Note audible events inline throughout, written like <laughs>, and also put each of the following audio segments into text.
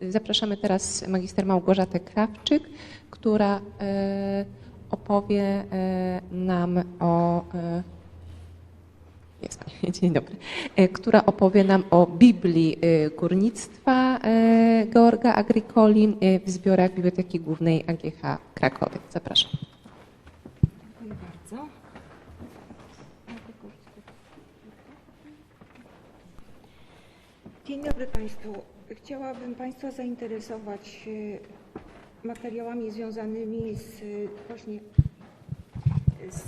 Zapraszamy teraz magister Małgorzatę Krawczyk, która e, opowie e, nam o e, jest pani, <laughs> dzień dobry, która opowie nam o Biblii górnictwa Georga Agricoli w zbiorach Biblioteki Głównej AGH Krakowie. Zapraszam. Dziękuję bardzo. Dzień dobry Państwu. Chciałabym Państwa zainteresować e, materiałami związanymi z e, właśnie z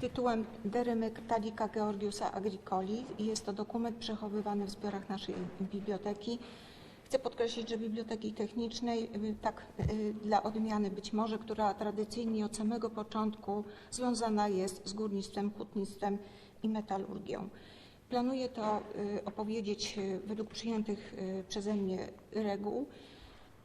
tytułem Derymek Talika Georgiusa Agricoli i jest to dokument przechowywany w zbiorach naszej biblioteki. Chcę podkreślić, że Biblioteki Technicznej, y, tak y, dla odmiany być może, która tradycyjnie od samego początku związana jest z górnictwem, hutnictwem i metalurgią. Planuję to y, opowiedzieć y, według przyjętych y, przeze mnie reguł.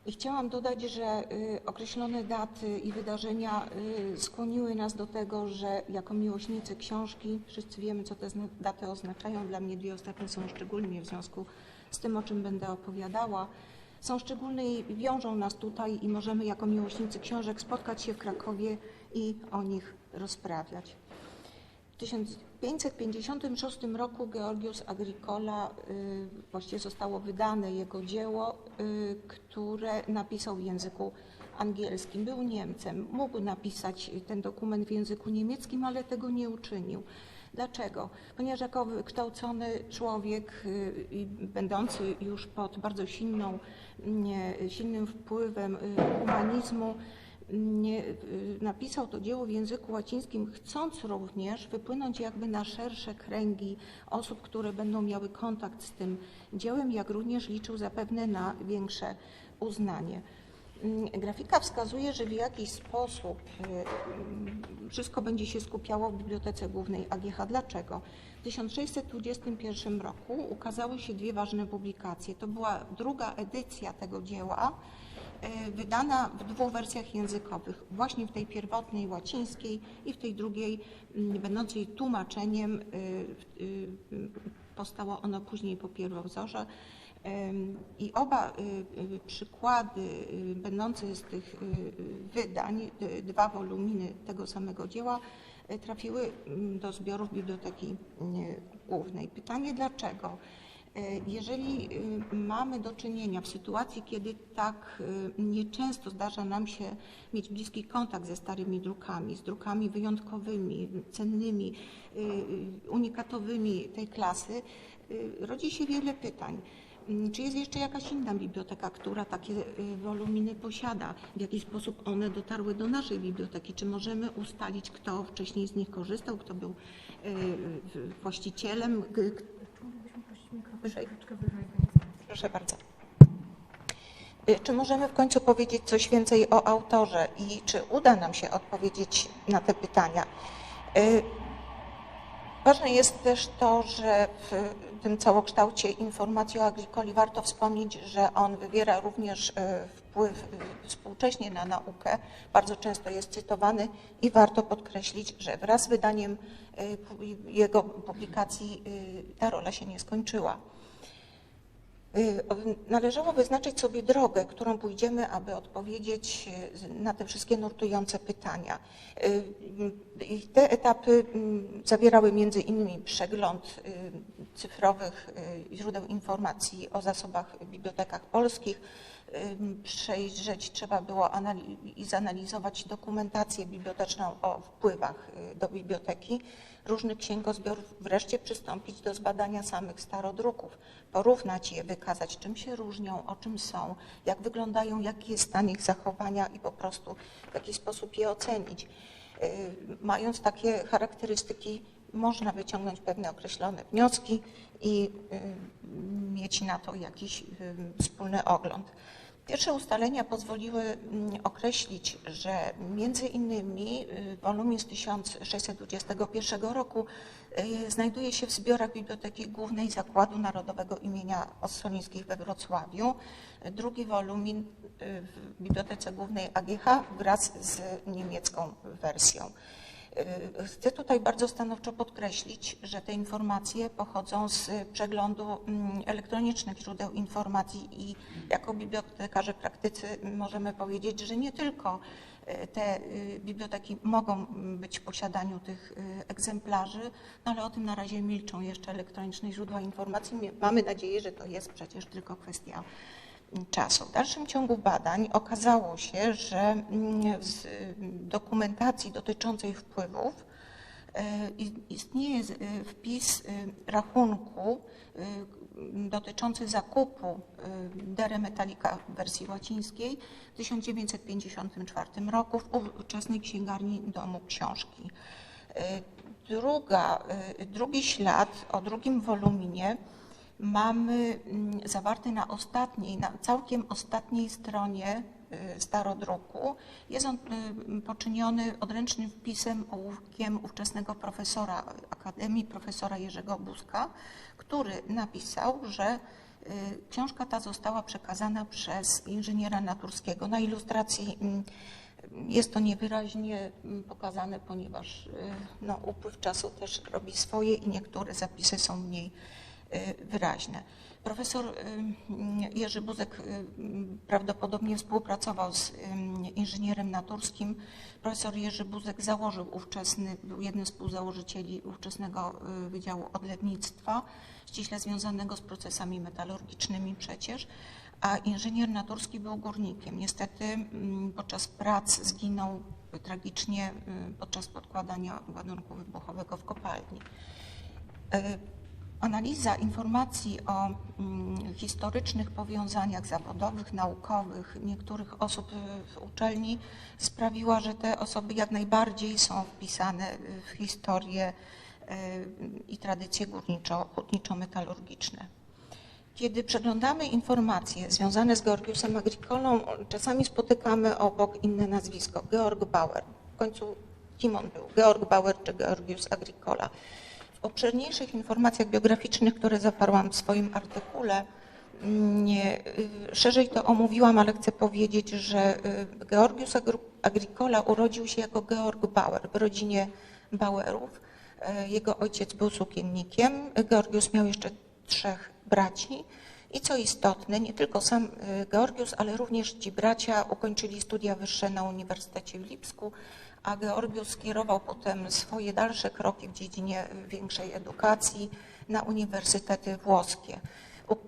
Chciałam dodać, że określone daty i wydarzenia skłoniły nas do tego, że jako miłośnicy książki, wszyscy wiemy, co te daty oznaczają. Dla mnie dwie ostatnie są szczególnie w związku z tym, o czym będę opowiadała. Są szczególne i wiążą nas tutaj i możemy jako miłośnicy książek spotkać się w Krakowie i o nich rozprawiać. W 1556 roku Georgius Agricola, y, właściwie zostało wydane jego dzieło, y, które napisał w języku angielskim. Był Niemcem, mógł napisać ten dokument w języku niemieckim, ale tego nie uczynił. Dlaczego? Ponieważ jako wykształcony człowiek, y, będący już pod bardzo silną, silnym wpływem humanizmu, napisał to dzieło w języku łacińskim, chcąc również wypłynąć jakby na szersze kręgi osób, które będą miały kontakt z tym dziełem, jak również liczył zapewne na większe uznanie. Mm, Grafika wskazuje, że w jakiś sposób y, mm, wszystko będzie się skupiało w Bibliotece Głównej AGH. Dlaczego? W 1621 roku ukazały się dwie ważne publikacje. To była druga edycja tego dzieła, y, wydana w dwóch wersjach językowych, właśnie w tej pierwotnej łacińskiej i w tej drugiej, mm, będącej tłumaczeniem. y, y, Powstało ono później po pierwowzorze. I oba przykłady będące z tych wydań, dwa woluminy tego samego dzieła, trafiły mm, do zbiorów Biblioteki Głównej. Pytanie dlaczego? Y, Jeżeli y, mamy do czynienia w sytuacji, kiedy tak y, nieczęsto zdarza nam się mieć bliski kontakt ze starymi drukami, z drukami wyjątkowymi, cennymi, y, unikatowymi tej klasy, rodzi się wiele pytań. Mm, Czy jest jeszcze jakaś inna biblioteka, która takie woluminy posiada? W jaki sposób one dotarły do naszej biblioteki? Czy możemy ustalić, kto wcześniej z nich korzystał, kto był właścicielem? Wyżej. Proszę bardzo. Y, Czy możemy w końcu powiedzieć coś więcej o autorze i czy uda nam się odpowiedzieć na te pytania? Y, Ważne jest też to, że w tym całokształcie informacji o Agricoli warto wspomnieć, że on wywiera również e, wpływ współcześnie na naukę. Bardzo często jest cytowany i warto podkreślić, że wraz z wydaniem pu- jego publikacji e, ta rola się nie skończyła. Y, Należało wyznaczyć sobie drogę, którą pójdziemy, aby odpowiedzieć y, na te wszystkie nurtujące pytania. Y, I te etapy mm, zawierały między innymi przegląd y, cyfrowych y, źródeł informacji o zasobach w bibliotekach polskich. Przejrzeć trzeba było i zanalizować dokumentację biblioteczną o wpływach y, do biblioteki różnych księgozbiorów, wreszcie przystąpić do zbadania samych starodruków, porównać je, wykazać czym się różnią, o czym są, jak wyglądają, jaki jest stan ich zachowania i po prostu w jaki sposób je ocenić. Y, Mając takie charakterystyki, można wyciągnąć pewne określone wnioski i y, mieć na to jakiś wspólny ogląd. Pierwsze ustalenia pozwoliły mm, określić, że między innymi wolumin z 1621 roku y, znajduje się w zbiorach Biblioteki Głównej Zakładu Narodowego imienia Ossolińskich we Wrocławiu. Drugi wolumin y, w Bibliotece Głównej AGH wraz z niemiecką wersją. Y, Chcę tutaj bardzo stanowczo podkreślić, że te informacje pochodzą z przeglądu mm, elektronicznych źródeł informacji i jako bibliotekarze praktycy możemy powiedzieć, że nie tylko y, te y, biblioteki mogą być w posiadaniu tych egzemplarzy, no ale o tym na razie milczą jeszcze elektroniczne źródła informacji. Mamy nadzieję, że to jest przecież tylko kwestia czasu. W dalszym ciągu badań okazało się, że mm, z y, dokumentacji dotyczącej wpływów y, istnieje y, wpis rachunku dotyczący zakupu Dere Metallica w wersji łacińskiej w 1954 roku w ówczesnej księgarni Domu Książki. Druga, drugi ślad o drugim woluminie mamy mm, zawarty na ostatniej, na całkiem ostatniej stronie y, starodruku. Jest on y, poczyniony odręcznym wpisem ołówkiem ówczesnego profesora Akademii, profesora Jerzego Buzka, który napisał, że y, książka ta została przekazana przez inżyniera Naturskiego. Na ilustracji mm, jest to niewyraźnie mm, pokazane, ponieważ no, upływ czasu też robi swoje i niektóre zapisy są mniej wyraźne. Profesor y, Jerzy Buzek y, prawdopodobnie współpracował z y, inżynierem naturskim. Profesor Jerzy Buzek założył ówczesny, był jednym z współzałożycieli ówczesnego y, Wydziału Odlewnictwa, ściśle związanego z procesami metalurgicznymi przecież, a inżynier naturski był górnikiem. Niestety podczas prac zginął tragicznie y, podczas podkładania ładunku wybuchowego w kopalni. Analiza informacji o mm, historycznych powiązaniach zawodowych, naukowych niektórych osób y, w uczelni sprawiła, że te osoby jak najbardziej są wpisane w historię y, i tradycje górniczo-hutniczo-metalurgiczne. Kiedy przeglądamy informacje związane z Georgiusem Agricolą, czasami spotykamy obok inne nazwisko, Georg Bauer. W końcu kim on był, Georg Bauer czy Georgius Agricola? W obszerniejszych informacjach biograficznych, które zawarłam w swoim artykule, nie, y, szerzej to omówiłam, ale chcę powiedzieć, że y, Georgius Agricola urodził się jako Georg Bauer w rodzinie Bauerów. E, Jego ojciec był sukiennikiem. Georgius miał jeszcze trzech braci. I co istotne, nie tylko sam y, Georgius, ale również ci bracia ukończyli studia wyższe na Uniwersytecie w Lipsku, a Georgius skierował potem swoje dalsze kroki w dziedzinie większej edukacji na uniwersytety włoskie.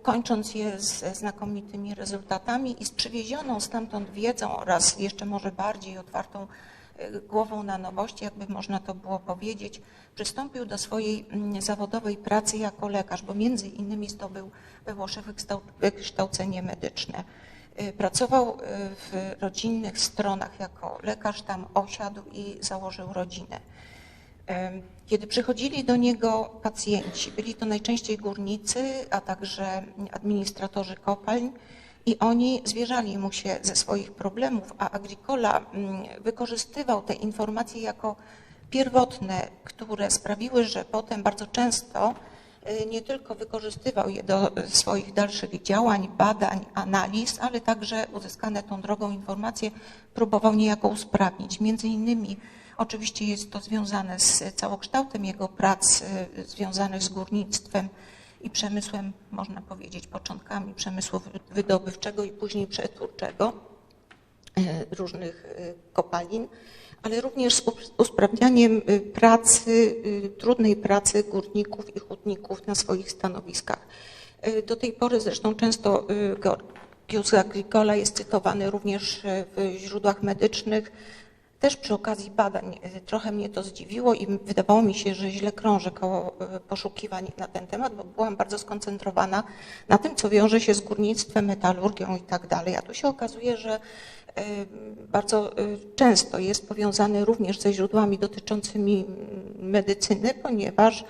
Kończąc je ze znakomitymi rezultatami i z przywiezioną stamtąd wiedzą oraz jeszcze może bardziej otwartą y, głową na nowości, jakby można to było powiedzieć, przystąpił do swojej mm, zawodowej pracy jako lekarz, bo między innymi zdobył we Włoszech wykształ- wykształcenie medyczne. Y, Pracował y, w rodzinnych stronach jako lekarz, tam osiadł i założył rodzinę. Kiedy przychodzili do niego pacjenci, byli to najczęściej górnicy, a także administratorzy kopalń i oni zwierzali mu się ze swoich problemów, a Agricola mm, wykorzystywał te informacje jako pierwotne, które sprawiły, że potem bardzo często nie tylko wykorzystywał je do y, swoich dalszych działań, badań, analiz, ale także uzyskane tą drogą informacje próbował niejako usprawnić. Między innymi oczywiście jest to związane z całokształtem jego prac y, związanych z górnictwem i przemysłem, można powiedzieć, początkami przemysłu wy- wydobywczego i później przetwórczego e, różnych kopalin, ale również z usprawnianiem e, pracy, e, trudnej pracy górników i hutników na swoich stanowiskach. E, Do tej pory zresztą często Georgius Agricola jest cytowany również w źródłach medycznych, też przy okazji badań trochę mnie to zdziwiło i wydawało mi się, że źle krążę koło poszukiwań na ten temat, bo byłam bardzo skoncentrowana na tym, co wiąże się z górnictwem, metalurgią i tak dalej. A tu się okazuje, że bardzo e, często jest powiązany również ze źródłami dotyczącymi mm, medycyny, ponieważ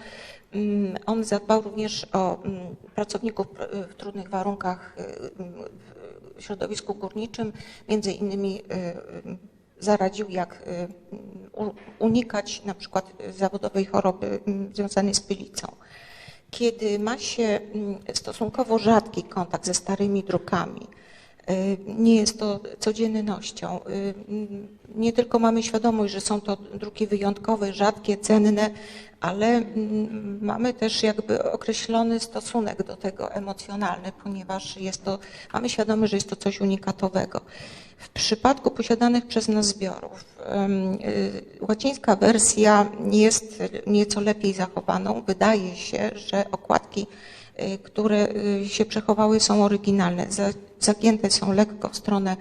mm, on zadbał również o mm, pracowników pr- w trudnych warunkach w środowisku górniczym, między innymi zaradził, jak y, unikać na przykład zawodowej choroby związanej z pylicą. Kiedy ma się stosunkowo rzadki kontakt ze starymi drukami, Y, Nie jest to codziennością. Y, Nie tylko mamy świadomość, że są to druki wyjątkowe, rzadkie, cenne, ale mm, mamy też jakby określony stosunek do tego emocjonalny, ponieważ jest to, mamy świadomość, że jest to coś unikatowego. W przypadku posiadanych przez nas zbiorów, y, łacińska wersja jest nieco lepiej zachowaną. Wydaje się, że okładki y, które y, się przechowały, są oryginalne. Za- Zagięte są lekko w stronę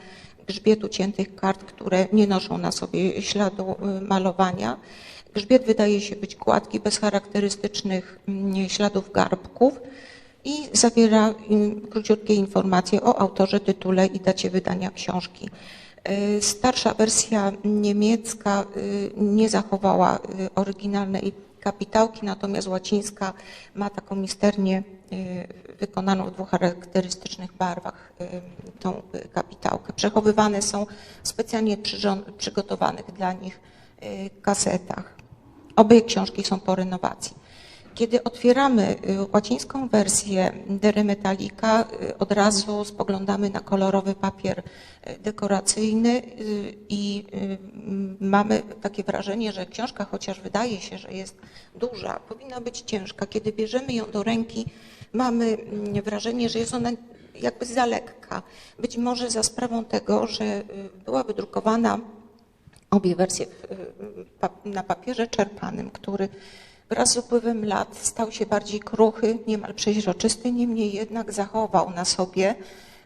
grzbietu ciętych kart, które nie noszą na sobie śladu y, malowania. Grzbiet wydaje się być gładki, bez charakterystycznych mm, śladów garbków i zawiera mm, króciutkie informacje o autorze, tytule i dacie wydania książki. Y, Starsza wersja niemiecka y, nie zachowała y, oryginalnej kapitałki, natomiast łacińska ma taką misternie y, wykonaną w dwóch charakterystycznych barwach y, tą y, kapitałkę. Przechowywane są w specjalnie przygotowanych dla nich kasetach. Obie książki są po renowacji. Kiedy otwieramy y, łacińską wersję Dere Metallica, y, od razu spoglądamy na kolorowy papier y, dekoracyjny i mamy takie wrażenie, że książka, chociaż wydaje się, że jest duża, powinna być ciężka. Kiedy bierzemy ją do ręki, mamy mm, wrażenie, że jest ona jakby za lekka. Być może za sprawą tego, że była wydrukowana obie wersje na papierze czerpanym, który wraz z upływem lat stał się bardziej kruchy, niemal przeźroczysty, niemniej jednak zachował na sobie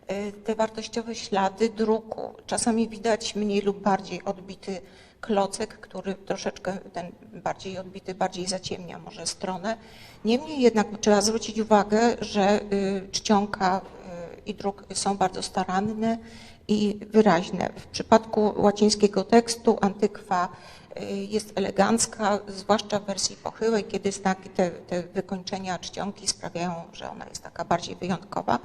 e, te wartościowe ślady druku. Czasami widać mniej lub bardziej odbity klocek, który troszeczkę ten bardziej odbity, bardziej zaciemnia może stronę. Niemniej jednak trzeba zwrócić uwagę, że y, czcionka y, i druk są bardzo staranne i wyraźne. W przypadku łacińskiego tekstu antykwa y, jest elegancka, zwłaszcza w wersji pochyłej, kiedy znaki, te, te wykończenia czcionki sprawiają, że ona jest taka bardziej wyjątkowa.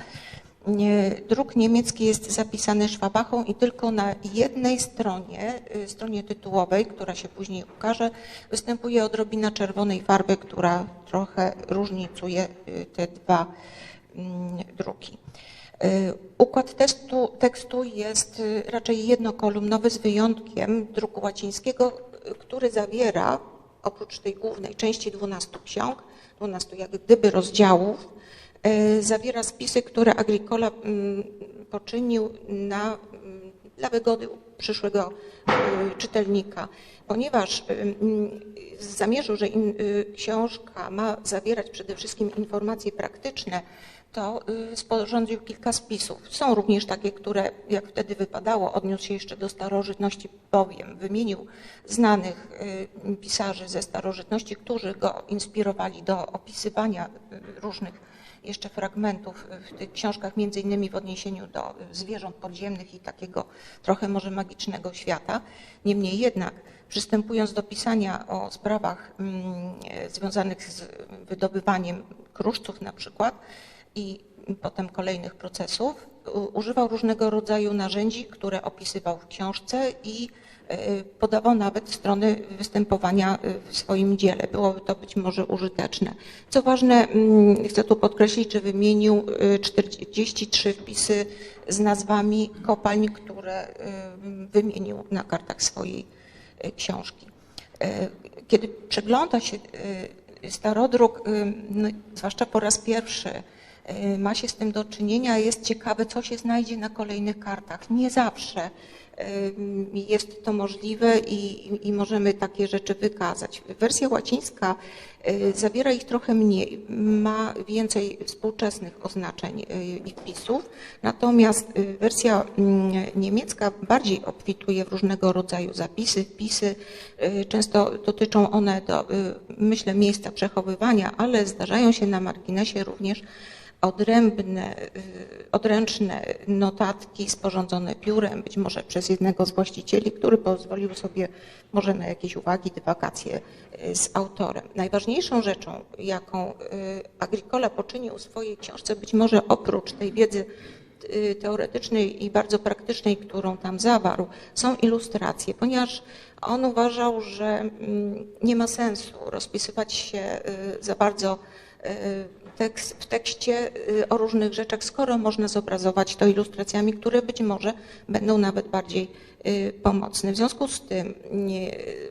Nie, Druk niemiecki jest zapisany szwabachą i tylko na jednej stronie, y, stronie tytułowej, która się później ukaże, występuje odrobina czerwonej farby, która trochę różnicuje y, te dwa mm, druki. Y, Układ tekstu, jest y, raczej jednokolumnowy z wyjątkiem druku łacińskiego, y, który zawiera oprócz tej głównej części 12 ksiąg, 12 jak gdyby rozdziałów, zawiera spisy, które Agricola mm, poczynił na, mm, dla wygody przyszłego czytelnika. Ponieważ zamierzył, że książka ma zawierać przede wszystkim informacje praktyczne, to y, sporządził kilka spisów. Są również takie, które, jak wtedy wypadało, odniósł się jeszcze do starożytności, bowiem wymienił znanych y, pisarzy ze starożytności, którzy go inspirowali do opisywania y, różnych jeszcze fragmentów w tych książkach, między innymi w odniesieniu do zwierząt podziemnych i takiego trochę może magicznego świata. Niemniej jednak, przystępując do pisania o sprawach mm, e, związanych z wydobywaniem kruszców na przykład, i potem kolejnych procesów, używał różnego rodzaju narzędzi, które opisywał w książce i e, podawał nawet strony występowania e, w swoim dziele. Byłoby to być może użyteczne. Co ważne, mm, chcę tu podkreślić, że wymienił e, 43 wpisy z nazwami kopalń, które e, wymienił na kartach swojej e, książki. E, Kiedy przegląda się e, starodruk, e, no, zwłaszcza po raz pierwszy, e, ma się z tym do czynienia, jest ciekawe, co się znajdzie na kolejnych kartach. Nie zawsze e, jest to możliwe i, i możemy takie rzeczy wykazać. Wersja łacińska e, zawiera ich trochę mniej, ma więcej współczesnych oznaczeń i wpisów, natomiast wersja mm, niemiecka bardziej obfituje w różnego rodzaju zapisy, wpisy. Często dotyczą one, do, myślę, miejsca przechowywania, ale zdarzają się na marginesie również odrębne, y, odręczne notatki sporządzone piórem, być może przez jednego z właścicieli, który pozwolił sobie może na jakieś uwagi, dywagacje y, z autorem. Najważniejszą rzeczą, jaką y, Agricola poczynił w swojej książce, być może oprócz tej wiedzy teoretycznej i bardzo praktycznej, którą tam zawarł, są ilustracje, ponieważ on uważał, że mm, nie ma sensu rozpisywać się za bardzo tekst, w tekście y, o różnych rzeczach, skoro można zobrazować to ilustracjami, które być może będą nawet bardziej y, pomocne. W związku z tym,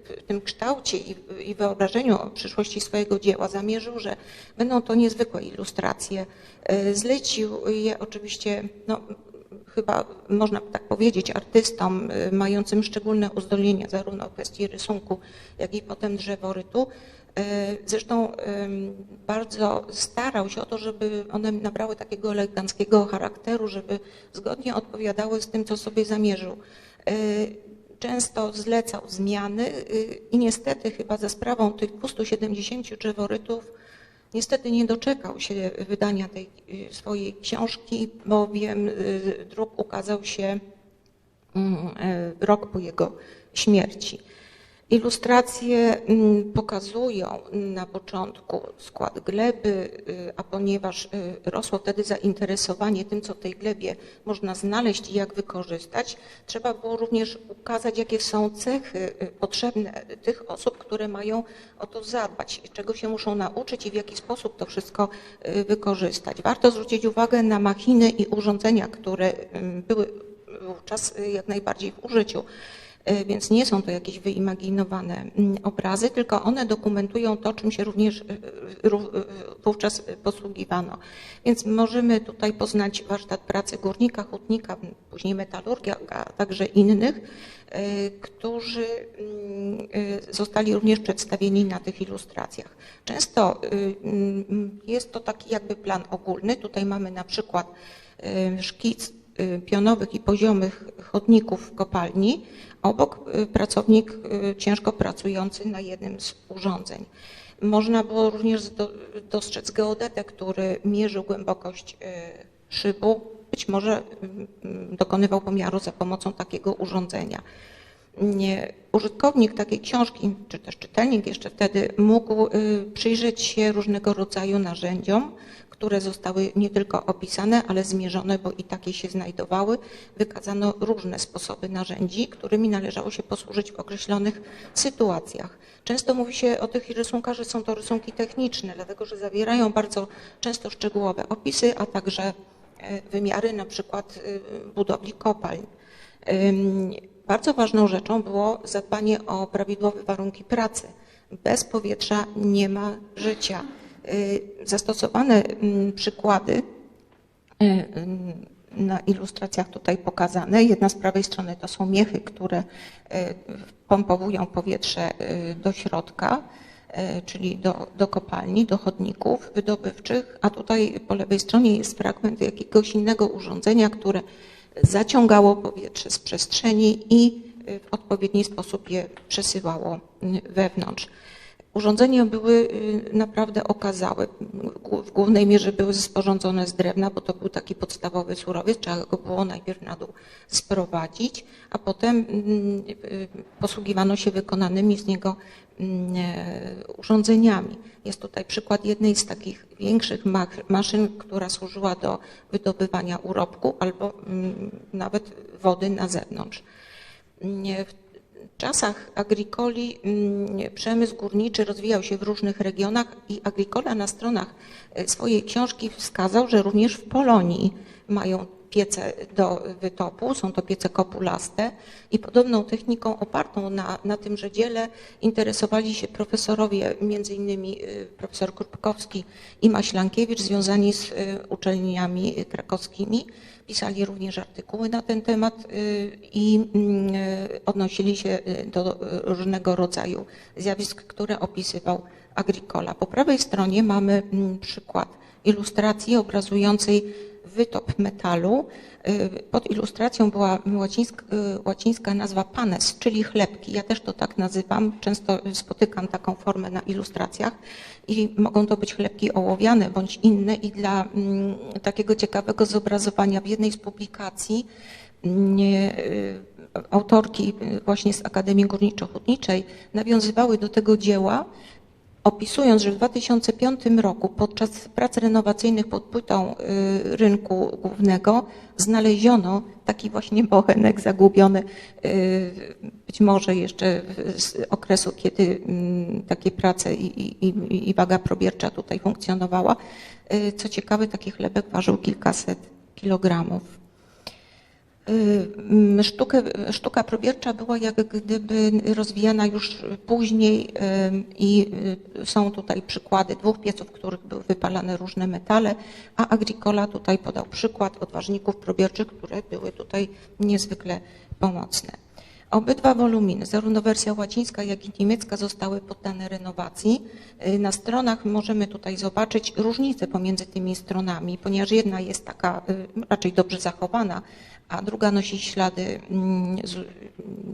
w tym kształcie i, wyobrażeniu o przyszłości swojego dzieła zamierzył, że będą to niezwykłe ilustracje. Y, Zlecił je oczywiście, no, chyba można tak powiedzieć, artystom mającym szczególne uzdolnienia zarówno w kwestii rysunku, jak i potem drzeworytu. Y, Zresztą ym, bardzo starał się o to, żeby one nabrały takiego eleganckiego charakteru, żeby zgodnie odpowiadały z tym, co sobie zamierzył. Y, Często zlecał zmiany y, i niestety chyba za sprawą tych 270 drzeworytów Niestety nie doczekał się wydania tej y, swojej książki, bowiem y, druk ukazał się mm, y, rok po jego śmierci. Ilustracje mm, pokazują na początku skład gleby, y, a ponieważ y, rosło wtedy zainteresowanie tym, co w tej glebie można znaleźć i jak wykorzystać, trzeba było również ukazać, jakie są cechy y, potrzebne tych osób, które mają o to zadbać, czego się muszą nauczyć i w jaki sposób to wszystko wykorzystać. Warto zwrócić uwagę na machiny i urządzenia, które były wówczas jak najbardziej w użyciu. E, Więc nie są to jakieś wyimaginowane mm, obrazy, tylko one dokumentują to, czym się również e, e, wówczas posługiwano. Więc możemy tutaj poznać warsztat pracy górnika, hutnika, później metalurgia, a także innych, którzy mm, zostali również przedstawieni na tych ilustracjach. Często jest to taki jakby plan ogólny. Tutaj mamy na przykład szkic pionowych i poziomych chodników w kopalni, obok y, pracownik y, ciężko pracujący na jednym z urządzeń. Można było również dostrzec geodetę, który mierzył głębokość y, szybu, być może y, dokonywał pomiaru za pomocą takiego urządzenia. Użytkownik takiej książki, czy też czytelnik jeszcze wtedy mógł y, przyjrzeć się różnego rodzaju narzędziom, które zostały nie tylko opisane, ale zmierzone, bo i takie się znajdowały. Wykazano różne sposoby narzędzi, którymi należało się posłużyć w określonych sytuacjach. Często mówi się o tych rysunkach, że są to rysunki techniczne, dlatego że zawierają bardzo często szczegółowe opisy, a także e, wymiary na przykład y, budowli kopalń. Bardzo ważną rzeczą było zadbanie o prawidłowe warunki pracy. Bez powietrza nie ma życia. Y, Zastosowane mm, przykłady y, ym, na ilustracjach tutaj pokazane. Jedna z prawej strony to są miechy, które y, pompowują powietrze do środka, czyli do, do kopalni, do chodników wydobywczych, a tutaj po lewej stronie jest fragment jakiegoś innego urządzenia, które zaciągało powietrze z przestrzeni i y, w odpowiedni sposób je przesyłało y, wewnątrz. Urządzenia były y, naprawdę okazałe. W głównej mierze były sporządzone z drewna, bo to był taki podstawowy surowiec, trzeba go było najpierw na dół sprowadzić, a potem mm, posługiwano się wykonanymi z niego urządzeniami. Jest tutaj przykład jednej z takich większych maszyn, która służyła do wydobywania urobku albo mm, nawet wody na zewnątrz. Nie, W czasach agrikoli mm, przemysł górniczy rozwijał się w różnych regionach i Agricola na stronach e, swojej książki wskazał, że również w Polonii mają piece do wytopu, są to piece kopulaste i podobną techniką opartą na, na tymże dziele interesowali się profesorowie, między innymi y, profesor Krupkowski i Maślankiewicz, związani z y, uczelniami krakowskimi. Pisali również artykuły na ten temat y, i odnosili się do różnego rodzaju zjawisk, które opisywał Agricola. Po prawej stronie mamy mm, przykład ilustracji obrazującej wytop metalu. Y, Pod ilustracją była łacińska, y, łacińska nazwa panes, czyli chlebki. Ja też to tak nazywam. Często spotykam taką formę na ilustracjach i mogą to być chlebki ołowiane bądź inne i dla mm, takiego ciekawego zobrazowania w jednej z publikacji mm, y, autorki właśnie z Akademii Górniczo-Hutniczej nawiązywały do tego dzieła opisując, że w 2005 roku podczas prac renowacyjnych pod płytą y, rynku głównego znaleziono taki właśnie bochenek zagubiony, y, być może jeszcze z okresu, kiedy mm, takie prace i, i, waga probiercza tutaj funkcjonowała. Y, Co ciekawe, taki chlebek ważył kilkaset kilogramów. Sztukę, sztuka probiercza była jak gdyby rozwijana już później i y, są tutaj przykłady dwóch pieców, w których były wypalane różne metale, a Agricola tutaj podał przykład odważników probierczych, które były tutaj niezwykle pomocne. Obydwa woluminy, zarówno wersja łacińska, jak i niemiecka zostały poddane renowacji. Y, Na stronach możemy tutaj zobaczyć różnice pomiędzy tymi stronami, ponieważ jedna jest taka y, raczej dobrze zachowana, a druga nosi ślady mm,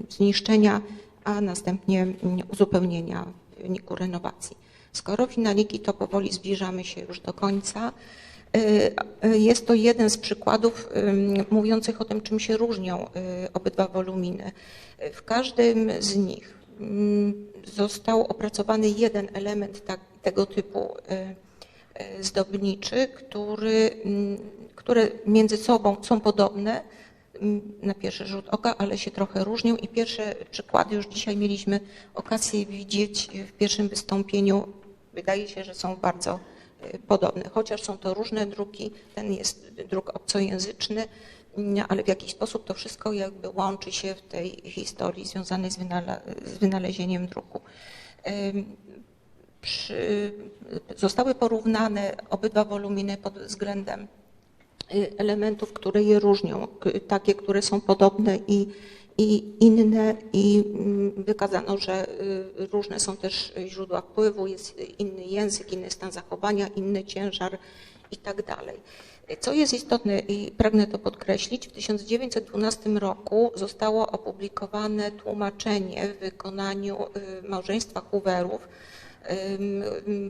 zniszczenia, a następnie mm, uzupełnienia w wyniku renowacji. Skoro finaliki, to powoli zbliżamy się już do końca. Y, y, Jest to jeden z przykładów mówiących o tym, czym się różnią y, obydwa woluminy. W każdym z nich mm, został opracowany jeden element tak, tego typu zdobniczy, który, które między sobą są podobne na pierwszy rzut oka, ale się trochę różnią i pierwsze przykłady już dzisiaj mieliśmy okazję widzieć w pierwszym wystąpieniu. Wydaje się, że są bardzo y, podobne, chociaż są to różne druki, ten jest druk obcojęzyczny, mm, ale w jakiś sposób to wszystko jakby łączy się w tej historii związanej z, wynala- z wynalezieniem druku. Przy, zostały porównane obydwa woluminy pod względem elementów, które je różnią, k- takie, które są podobne i, i inne i mm, wykazano, że y, różne są też źródła wpływu, jest inny język, inny stan zachowania, inny ciężar i tak dalej. Co jest istotne i pragnę to podkreślić, w 1912 roku zostało opublikowane tłumaczenie w wykonaniu y, małżeństwa Hooverów,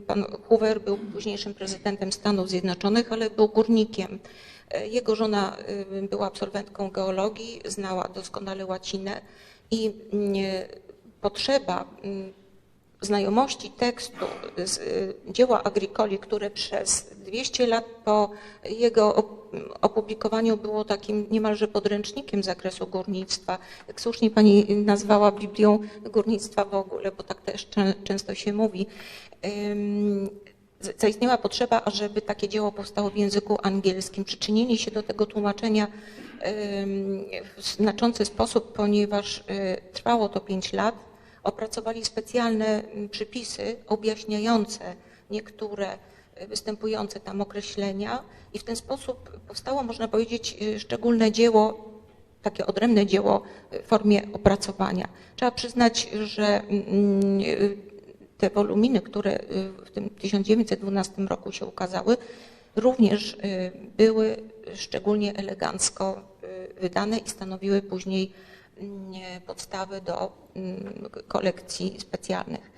Pan Hoover był późniejszym prezydentem Stanów Zjednoczonych, ale był górnikiem. Jego żona ym, była absolwentką geologii, znała doskonale łacinę i mm, potrzeba mm, znajomości tekstu z y, dzieła Agricoli, które przez 200 lat po jego op- opublikowaniu było takim niemalże podręcznikiem zakresu górnictwa. Jak słusznie pani nazwała Biblią górnictwa w ogóle, bo tak też czę- często się mówi. Zaistniała potrzeba, ażeby takie dzieło powstało w języku angielskim. Przyczynili się do tego tłumaczenia w znaczący sposób, ponieważ y, trwało to 5 lat opracowali specjalne przypisy objaśniające niektóre y, występujące tam określenia i w ten sposób powstało, można powiedzieć, y, szczególne dzieło, takie odrębne dzieło w formie opracowania. Trzeba przyznać, że te woluminy, które y, w tym 1912 roku się ukazały, również y, były szczególnie elegancko y, wydane i stanowiły później mm, podstawy do mm, kolekcji specjalnych.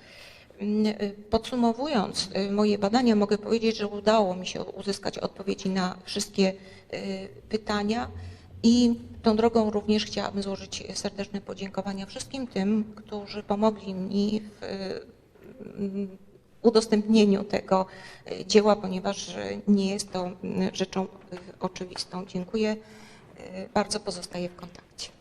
Mm, y, Podsumowując moje badania, mogę powiedzieć, że udało mi się uzyskać odpowiedzi na wszystkie pytania i tą drogą również chciałabym złożyć serdeczne podziękowania wszystkim tym, którzy pomogli mi w udostępnieniu tego y, dzieła, ponieważ y, nie jest to rzeczą y, oczywistą. Dziękuję. Y, Bardzo pozostaję w kontakcie.